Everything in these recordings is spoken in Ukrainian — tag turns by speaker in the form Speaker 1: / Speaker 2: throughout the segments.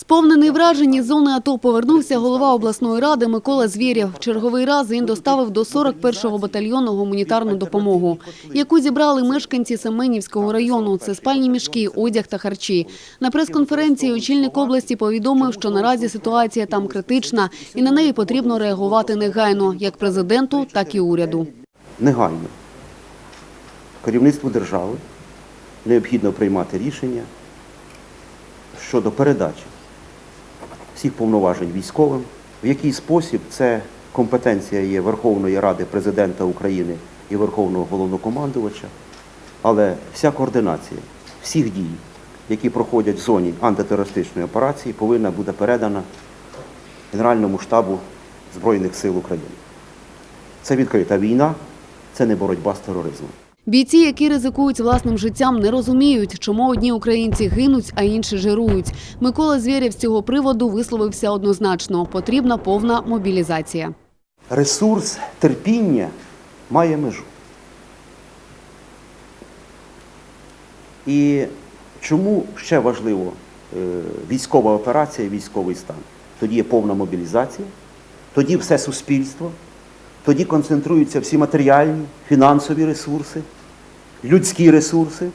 Speaker 1: Сповнений вражень із зони АТО повернувся голова обласної ради Микола Звєрєв. Черговий раз він доставив до 41-го батальйону гуманітарну допомогу, яку зібрали мешканці Семенівського району. Це спальні мішки, одяг та харчі. На прес-конференції очільник області повідомив, що наразі ситуація там критична і на неї потрібно реагувати негайно, як президенту, так і уряду.
Speaker 2: негайно керівництву держави необхідно приймати рішення щодо передачі всіх повноважень військовим. В який спосіб це компетенція є Верховної Ради Президента України і Верховного Головнокомандувача, але вся координація всіх дій, які проходять в зоні антитерористичної операції, повинна бути передана Генеральному штабу Збройних сил України. Це відкрита війна, це не боротьба з тероризмом.
Speaker 1: Бійці, які ризикують власним життям, не розуміють, чому одні українці гинуть, а інші жирують. Микола Звєрєв з цього приводу висловився однозначно. Потрібна повна мобілізація.
Speaker 2: Ресурс терпіння має межу. І чому ще важливо е, військова операція, військовий стан? Тоді є повна мобілізація, тоді все суспільство, тоді концентруються всі матеріальні, фінансові ресурси, людські ресурси.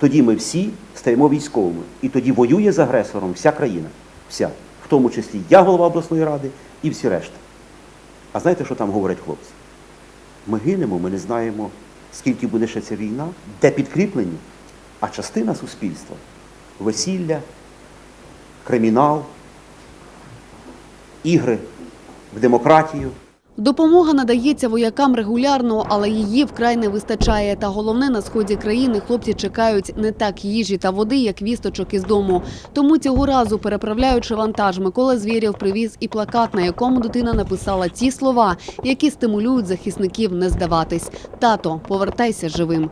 Speaker 2: Тоді ми всі стаємо військовими. І тоді воює з агресором вся країна. Вся. В тому числі я, голова обласної ради, і всі решта. А знаєте, що там говорять хлопці? Ми гинемо, ми не знаємо, скільки буде ще ця війна, де підкріплені, а частина суспільства весілля, кримінал, ігри в демократію.
Speaker 1: Допомога надається воякам регулярно, але її вкрай не вистачає. Та головне, на сході країни хлопці чекають не так їжі та води, як вісточок із дому. Тому цього разу, переправляючи вантаж, Микола Звєрєв привіз і плакат, на якому дитина написала ті слова, які стимулюють захисників не здаватись. Тато, повертайся живим.